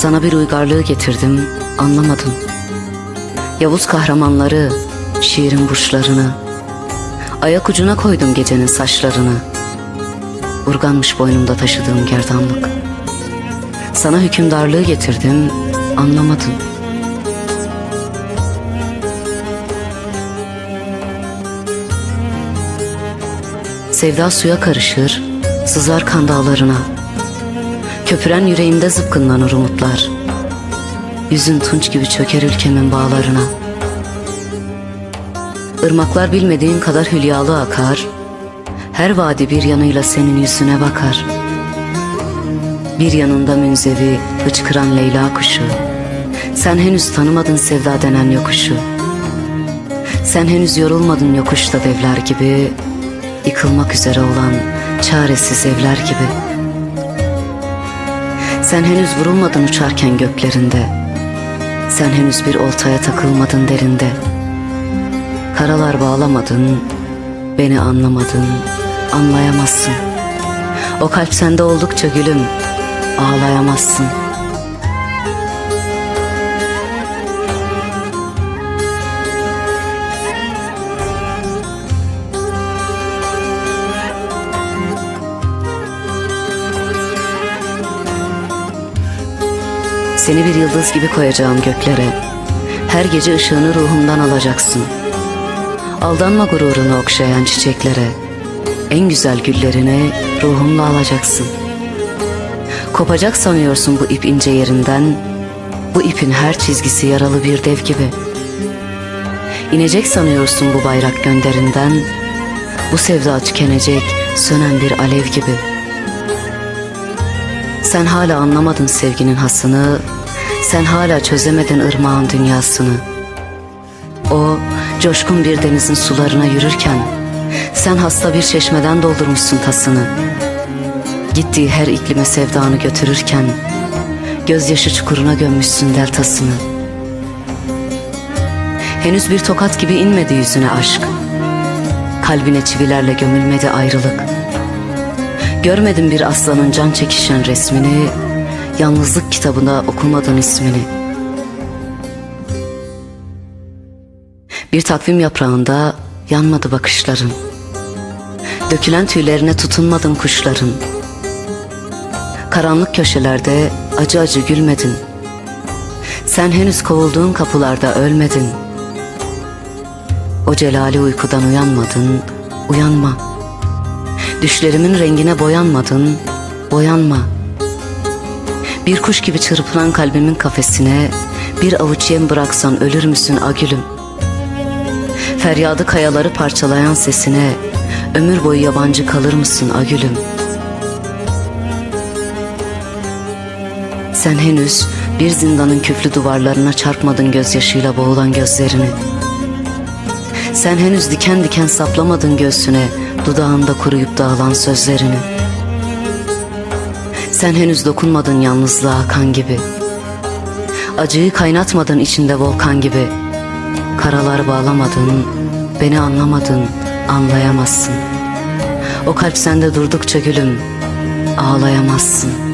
Sana bir uygarlığı getirdim, anlamadın. Yavuz kahramanları, şiirin burçlarını. Ayak ucuna koydum gecenin saçlarını. Urganmış boynumda taşıdığım gerdanlık. Sana hükümdarlığı getirdim, anlamadın. Sevda suya karışır, sızar kan dağlarına. Köpüren yüreğimde zıpkınlanır umutlar. Yüzün tunç gibi çöker ülkemin bağlarına. Irmaklar bilmediğin kadar hülyalı akar. Her vadi bir yanıyla senin yüzüne bakar. Bir yanında münzevi, hıçkıran Leyla kuşu. Sen henüz tanımadın sevda denen yokuşu. Sen henüz yorulmadın yokuşta devler gibi. Yıkılmak üzere olan çaresiz evler gibi. Sen henüz vurulmadın uçarken göklerinde. Sen henüz bir oltaya takılmadın derinde. Karalar bağlamadın, beni anlamadın, anlayamazsın. O kalp sende oldukça gülüm, ağlayamazsın. Seni bir yıldız gibi koyacağım göklere. Her gece ışığını ruhumdan alacaksın. Aldanma gururunu okşayan çiçeklere. En güzel güllerini ruhumla alacaksın. Kopacak sanıyorsun bu ip ince yerinden. Bu ipin her çizgisi yaralı bir dev gibi. İnecek sanıyorsun bu bayrak gönderinden. Bu sevda tükenecek, sönen bir alev gibi. Sen hala anlamadın sevginin hasını, sen hala çözemedin ırmağın dünyasını. O coşkun bir denizin sularına yürürken, sen hasta bir çeşmeden doldurmuşsun tasını. Gittiği her iklime sevdanı götürürken, gözyaşı çukuruna gömmüşsün deltasını. Henüz bir tokat gibi inmedi yüzüne aşk. Kalbine çivilerle gömülmedi ayrılık. Görmedim bir aslanın can çekişen resmini, yalnızlık kitabında okumadın ismini. Bir takvim yaprağında yanmadı bakışların. Dökülen tüylerine tutunmadın kuşların. Karanlık köşelerde acı acı gülmedin. Sen henüz kovulduğun kapılarda ölmedin. O celali uykudan uyanmadın, uyanma. Düşlerimin rengine boyanmadın, boyanma. Bir kuş gibi çırpınan kalbimin kafesine bir avuç yem bıraksan ölür müsün agülüm? Feryadı kayaları parçalayan sesine ömür boyu yabancı kalır mısın agülüm? Sen henüz bir zindanın küflü duvarlarına çarpmadın gözyaşıyla boğulan gözlerini. Sen henüz diken diken saplamadın göğsüne dudağında kuruyup dağılan sözlerini. Sen henüz dokunmadın yalnızlığa kan gibi. Acıyı kaynatmadın içinde volkan gibi. Karalar bağlamadın, beni anlamadın, anlayamazsın. O kalp sende durdukça gülüm, ağlayamazsın.''